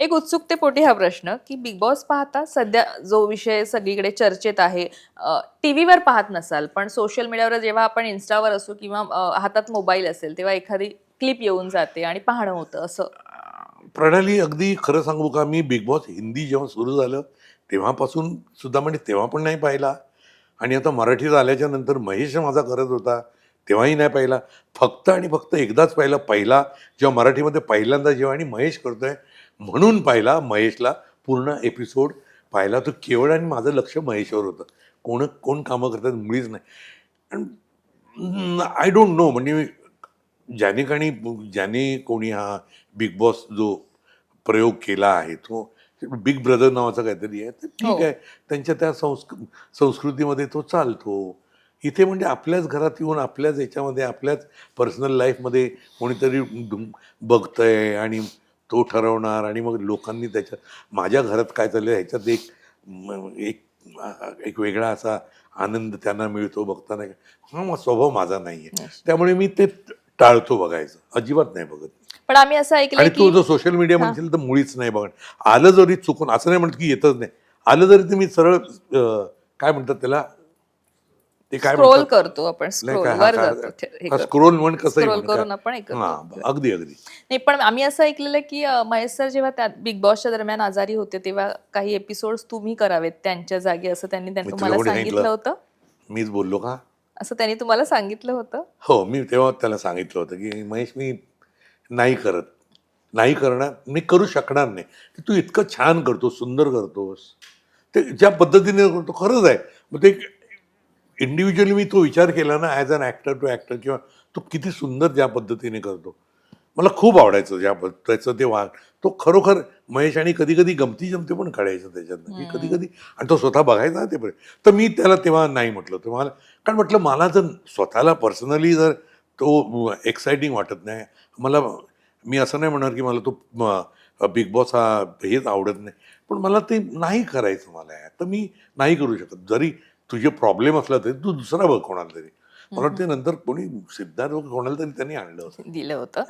एक उत्सुकतेपोटी हा प्रश्न की बिग बॉस पाहता सध्या जो विषय सगळीकडे चर्चेत आहे टी व्हीवर पाहत नसाल पण सोशल मीडियावर जेव्हा आपण इन्स्टावर असू किंवा हातात मोबाईल असेल तेव्हा एखादी क्लिप येऊन जाते आणि पाहणं होतं असं. प्रणाली अगदी खरं सांगू का? मी बिग बॉस हिंदी जेव्हा सुरू झालं तेव्हापासून सुद्धा म्हणजे तेव्हा पण नाही पाहिला. आणि आता मराठीत आल्याच्यानंतर महेश माझा करत होता तेव्हाही नाही पाहिला. फक्त आणि फक्त एकदाच पाहिला पहिला जेव्हा मराठीमध्ये पहिल्यांदा जेव्हा आणि महेश करतोय म्हणून पाहिला महेशला पूर्ण एपिसोड पाहिला तो केवळ आणि माझं लक्ष महेशवर होतं. कोण कोण कामं करतात मुळीच नाही. आय डोंट नो म्हणजे ज्याने काही ज्याने कोणी हा बिग बॉस जो प्रयोग केला आहे तो बिग ब्रदर नावाचा काहीतरी आहे तर हो. ठीक आहे. त्यांच्या त्या संस्क संस्कृतीमध्ये तो चालतो. इथे म्हणजे आपल्याच घरात येऊन आपल्याच याच्यामध्ये आपल्याच पर्सनल लाईफमध्ये कोणीतरी बघतंय आणि तो ठरवणार आणि मग लोकांनी त्याच्यात माझ्या घरात काय चाललं ह्याच्यात एक एक एक वेगळा असा आनंद त्यांना मिळतो बघताना. हा मग स्वभाव माझा नाही. आहे त्यामुळे मी ते टाळतो बघायचं. अजिबात नाही बघत. पण आम्ही असं ऐकलं आणि तो की जो सोशल मीडिया म्हणशील तर मुळीच नाही बघत. आलं जरी चुकून असं नाही म्हणत की येतच नाही. आलं जरी ते मी सरळ अं, काय म्हणतात त्याला ते काय स्क्रोल करतो आपण स्क्रोल वर जातो. स्क्रोल म्हण कसंही स्क्रोल करून आपण अगदी अगदी. नाही पण आम्ही असं ऐकलेलं की महेश सर जेव्हा त्या बिग बॉसच्या दरम्यान आजारी होते तेव्हा काही एपिसोड तुम्ही करावेत त्यांच्या जागी असं त्यांनी तुम्हाला सांगितलं? होतं? मीच बोललो का? असं त्यांनी तुम्हाला सांगितलं होतं? हो मी तेव्हा त्याला सांगितलं होतं की महेश मी नाही करत. नाही करणार मी करू शकणार नाही. तू इतकं छान करतो सुंदर करतोस. ते ज्या पद्धतीने करतो खरंच आहे. मग ते इंडिव्हिज्युअली मी तो विचार केला ना as an actor to actor किंवा तो किती सुंदर ज्या पद्धतीने करतो. मला खूप आवडायचं ज्या त्याचं ते वाग तो खरोखर महेश आणि कधी कधी गमती जमती पण काढायचं त्याच्यातनं मी कधी कधी आणि तो स्वतः बघायचा ते पण. तर मी त्याला तेव्हा नाही म्हटलं. तर मला कारण म्हटलं मला जर स्वतःला पर्सनली जर तो एक्साइटिंग वाटत नाही मला मी असं नाही म्हणणार की मला तो बिग बॉस हा हेच आवडत नाही. पण मला ते नाही करायचं मला तर मी नाही करू शकत. जरी तुझे प्रॉब्लेम असला तरी तू दुसरा बघ कोणाला तरी. मला वाटतं नंतर कोणी सिद्धार्थ कोणाला तरी त्यांनी आणलं होतं दिलं होतं.